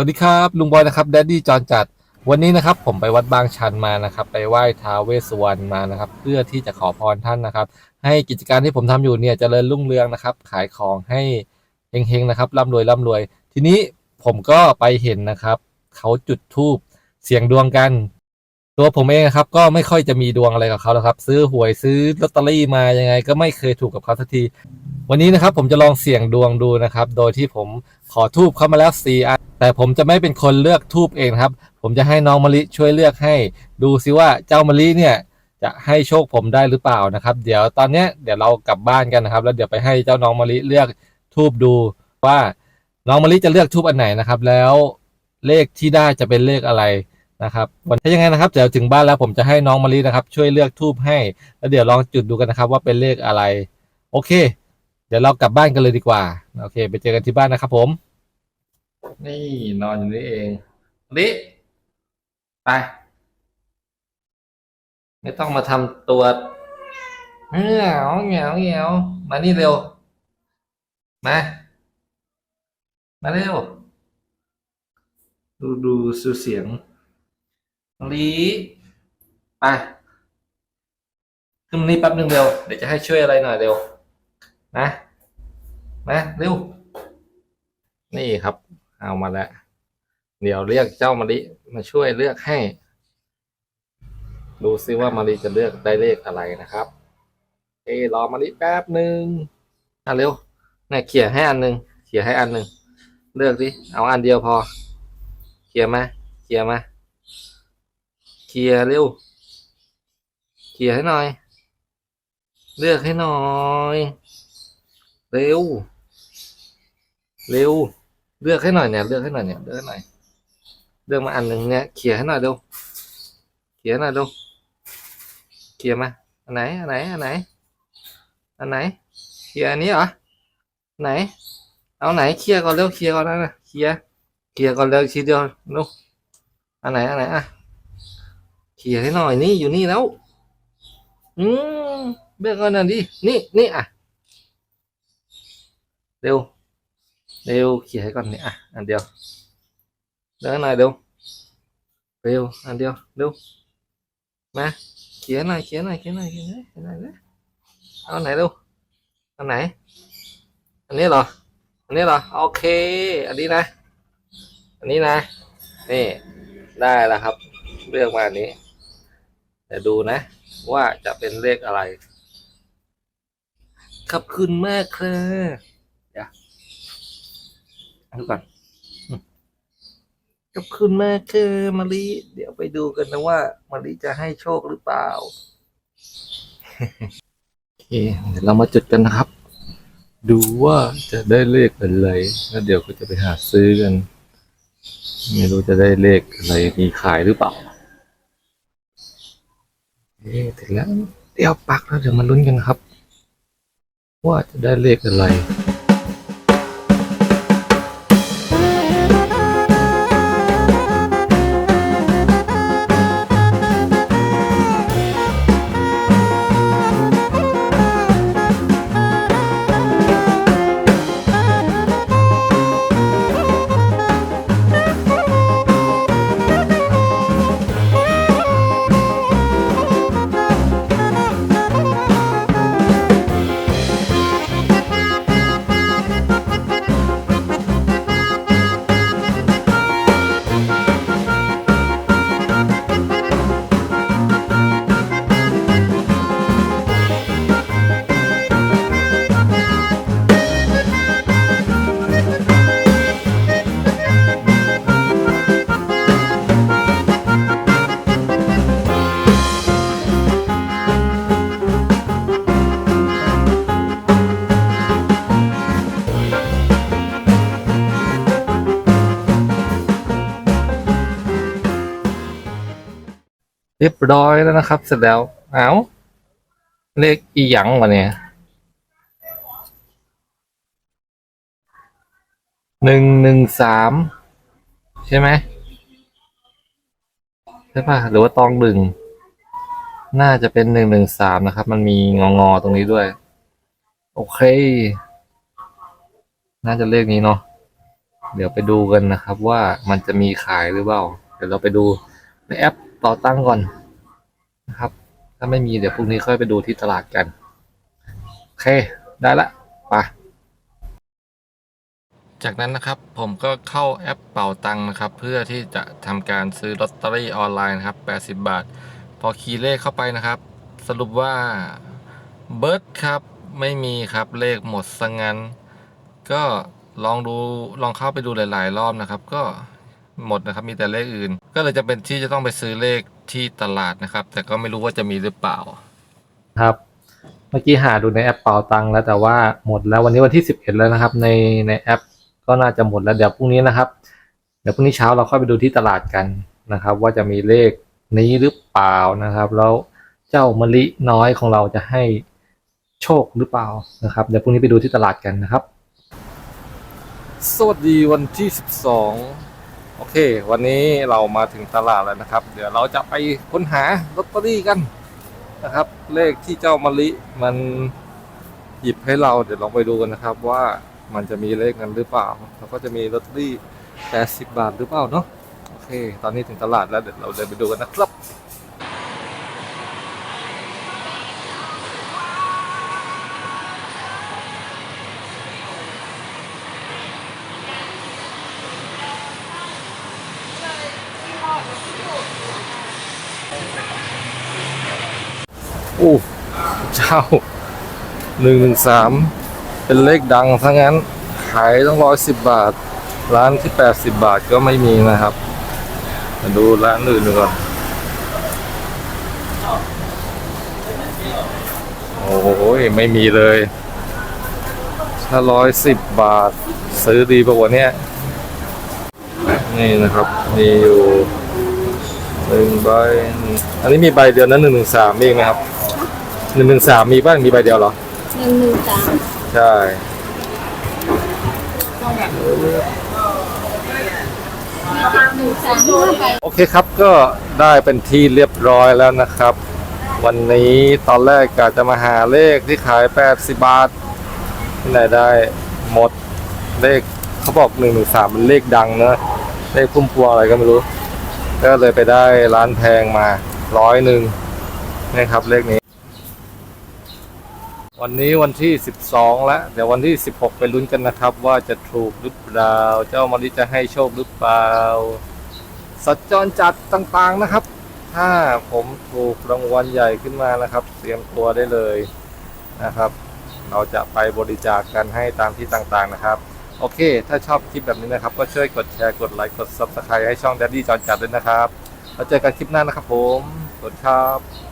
วัสดีครับลุงบอยนะครับแดดดี้จอนจัดวันนี้นะครับผมไปวัดบางชันมานะครับ ไปไหว้ท้าเวสวรรณมานะครับ เพื่อที่จะขอพรท่านนะครับ ให้กิจการที่ผมทำอยู่เนี่ยเจริญรุ่งเรืองนะครับ ขายของให้เฮงๆนะครับร่ำรวยร่ำรวย ทีนี้ผมก็ไปเห็นนะครับ เขาจุดธูปเสียงดวงกัน ตัวผมเองครับก็ไม่ค่อยจะมีดวงอะไรกับเขาแล้วครับ ซื้อหวยซื้อลอตเตอรี่มายังไง ก็ไม่เคยถูกกับเขาสักที วันนี้นะครับผมจะลองเสี่ยงดวงดูนะครับ โดยที่ผมขอทูบเข้ามาแล้วสี่อันแต่ผมจะไม่เป็นคนเลือกทูบเองครับ ผมจะให้น้องมะลิช่วยเลือกให้ ดูซิว่าเจ้ามะลิเนี่ยจะให้โชคผมได้หรือเปล่านะครับ เดี๋ยวตอนเนี้ยเดี๋ยวเรากลับบ้านกันนะครับ แล้วเดี๋ยวไปให้เจ้าน้องมะลิเลือกทูบดูว่าน้องมะลิจะเลือกทูบอันไหนนะครับ แล้วเลขที่ได้จะเป็นเลขอะไร นะครับวันถ้ายังไงนะครับเดี๋ยวถึงบ้านแล้วผมจะให้น้องมะลินะครับ ช่วยเลือกทูบให้ แล้วเดี๋ยวลองจุดดูกันนะครับ ว่าเป็นเลขอะไร โอเค เดี๋ยวเรากลับบ้านกันเลยดีกว่า โอเค ไปเจอกันที่บ้านนะครับ ผม นี่นอนอยู่นี่เองลิไปไม่ต้องมาทำตัวเหงาเหงาเหงามานี่เร็ว มา มาเร็ว ดูดูสูเสียง ลีไปขึ้นมานี่แป๊บนึงเร็ว เดี๋ยวจะให้ช่วยอะไรหน่อยเร็ว นะมาเร็ว นี่ครับ เอามาแล้ว เดี๋ยวเรียกเจ้ามะลิมาช่วยเลือกให้ ดูซิว่ามะลิจะเลือกได้เลขอะไรนะครับ เอ้รอมะลิแป๊บหนึ่งอะเร็วนี่ยเขี่ยให้อันหนึ่งเขี่ยให้อันหนึ่งเลือกดิเอาอันเดียวพอ เขี่ยมาเขี่ยมา เขี่ยเร็วเขี่ยให้หน่อย เลือกให้หน่อย เร็ว เร็ว เลือกให้หน่อยเนี่ย เลือกให้หน่อยเนี่ย เลือกให้หน่อย เลือกมาอันหนึ่งเนี่ยเขี่ยให้หน่อยเร็วเขี่ยให้หน่อยเร็วเขี่ยมา อันไหน อันไหน อันไหน อันไหนเขี่ยอันนี้เหรอ ไหน เอาไหนเขี่ยก่อนเร็วเขี่ยก่อนนะเขี่ยเขี่ยก่อนเร็วทีเดียวลูกอันไหน อันไหนอะ เขี่ยให้หน่อยนี่อยู่นี่แล้ว อืมเลือกก่อนหน่อยดิ นี่นี่อะ เร็ว เร็วเขี่ยให้ก่อนเนี่ยอะ อันเดียวเดินหน่อยเร็ว เร็ว อันเดียว เร็ว มา เขียนหน่อย เขียนหน่อย เขียนหน่อย เขียนหน่อยเขียนหน่อยนะเอาไหนเร็วอันไหน อันนี้เหรอ อันนี้เหรอ โอเค อันนี้นะ อันนี้นะ นี่ ได้แล้วครับ เลือกมาอันนี้ เดี๋ยวดูนะ ว่าจะเป็นเลขอะไร ขอบคุณมากครับเดี๋ยวดูก่อนอืมขอบคุณมากคือมารีเดี๋ยวไปดูกันนะว่ามารีจะให้โชคหรือเปล่าโอเคเดี๋ยวเรามาจุดกันนะครับ ดูว่าจะได้เลขอะไรแล้วเดี๋ยวก็จะไปหาซื้อกัน ไม่รู้จะได้เลขอะไรมีขายหรือเปล่า เอ๊ะถึงแล้ว เดี๋ยวปักแล้วเดี๋ยวมาลุ้นกันครับ ว่าจะได้เลขอะไร เรียบร้อยแล้วนะครับ เสร็จแล้ว เอาเลขอีหยังวะเนี่ยหนึ่งหนึ่งสามใช่ไหมใช่ป่ะหรือว่าตองหนึ่งน่าจะเป็นหนึ่งหนึ่งสามนะครับ มันมีงองอตรงนี้ด้วย โอเค น่าจะเลขนี้เนาะเดี๋ยวไปดูกันนะครับว่ามันจะมีขายหรือเปล่า เดี๋ยวเราไปดูในแอป ต่อตั้งก่อนนะครับ ถ้าไม่มีเดี๋ยวพรุ่งนี้ค่อยไปดูที่ตลาดกัน โอเค ได้ละไปจากนั้นนะครับผมก็เข้าแอปเป่าตังนะครับ เพื่อที่จะทำการซื้อลอตเตอรี่ออนไลน์นะครับ 80 บาท พอคีย์เลขเข้าไปนะครับ สรุปว่าเบิร์ดครับไม่มีครับเลขหมดซะงั้น ก็ลองดูลองเข้าไปดูหลาย ๆ รอบนะครับ ก็ หมดนะครับมีแต่เลขอื่น ก็เลยจะเป็นที่จะต้องไปซื้อเลขที่ตลาดนะครับ แต่ก็ไม่รู้ว่าจะมีหรือเปล่า ครับ เมื่อกี้หาดูในแอปเป่าตังค์แล้วแต่ว่าหมดแล้ววันนี้วันที่11แล้วนะครับ ในในแอป ก็น่าจะหมดแล้วเดี๋ยวพรุ่งนี้นะครับ เดี๋ยวพรุ่งนี้เช้าเราค่อยไปดูที่ตลาดกันนะครับ ว่าจะมีเลขนี้หรือเปล่านะครับ แล้วเจ้ามะลิน้อยของเราจะให้โชคหรือเปล่านะครับ เดี๋ยวพรุ่งนี้ไปดูที่ตลาดกันนะครับ สวัสดีวันที่ 12 โอเค วันนี้เรามาถึงตลาดแล้วนะครับ เดี๋ยวเราจะไปค้นหาลอตเตอรี่กันนะครับ เลขที่เจ้ามะลิมันหยิบให้เราเดี๋ยวลองไปดูกันนะครับ ว่ามันจะมีเลขนั้นหรือเปล่า แล้วก็จะมีลอตเตอรี่80บาทหรือเปล่าเนาะโอเค ตอนนี้ถึงตลาดแล้วเดี๋ยวเราเดินไปดูกันนะครับ โอ้เจ้าหนึ่งหนึ่งสามเป็นเลขดังทั้งนั้น ขายต้องร้อยสิบบาท ร้านที่แปดสิบบาทก็ไม่มีนะครับ มาดูร้านอื่นดูก่อน โอ้โหไม่มีเลย ถ้าร้อยสิบบาท ซื้อดีปะวะเนี่ย นี่นะครับ มีอยู่หนึ่งใบ อันนี้มีใบเดียวนะหนึ่งหนึ่งสามมีอีกไหมครับ หนึ่งหนึ่งสามมีบ้างมีใบเดียวเหรอหนึ่งหนึ่งสามใช่หนึ่งสามห้าไปโอเคครับก็ได้เป็นที่เรียบร้อยแล้วนะครับ วันนี้ตอนแรกกะจะมาหาเลขที่ขาย80บาทที่ไหนได้หมดเลขเขาบอก1นึเป็นเลขดังนะเลขพุ่มพวงอะไรก็ไม่รู้ ก็เลยไปได้ร้านแพงมาร้อยหนึ่งนะครับเลขนี้ วันนี้วันที่ 12 แล้วเดี๋ยววันที่ 16 ไปลุ้นกันนะครับ ว่าจะถูกหรือเปล่า เจ้ามาริจะให้โชคหรือเปล่า สัญจรจัดต่างๆนะครับ ถ้าผมถูกรางวัลใหญ่ขึ้นมานะครับ เตรียมตัวได้เลยนะครับ เราจะไปบริจาคกันให้ตามที่ต่างๆนะครับ โอเค ถ้าชอบคลิปแบบนี้นะครับ ก็ช่วยกดแชร์กดไลค์กด Subscribe ให้ช่อง Daddy จอนจัดด้วยนะครับแล้วเจอกันคลิปหน้านะครับผมสวัสดีครับ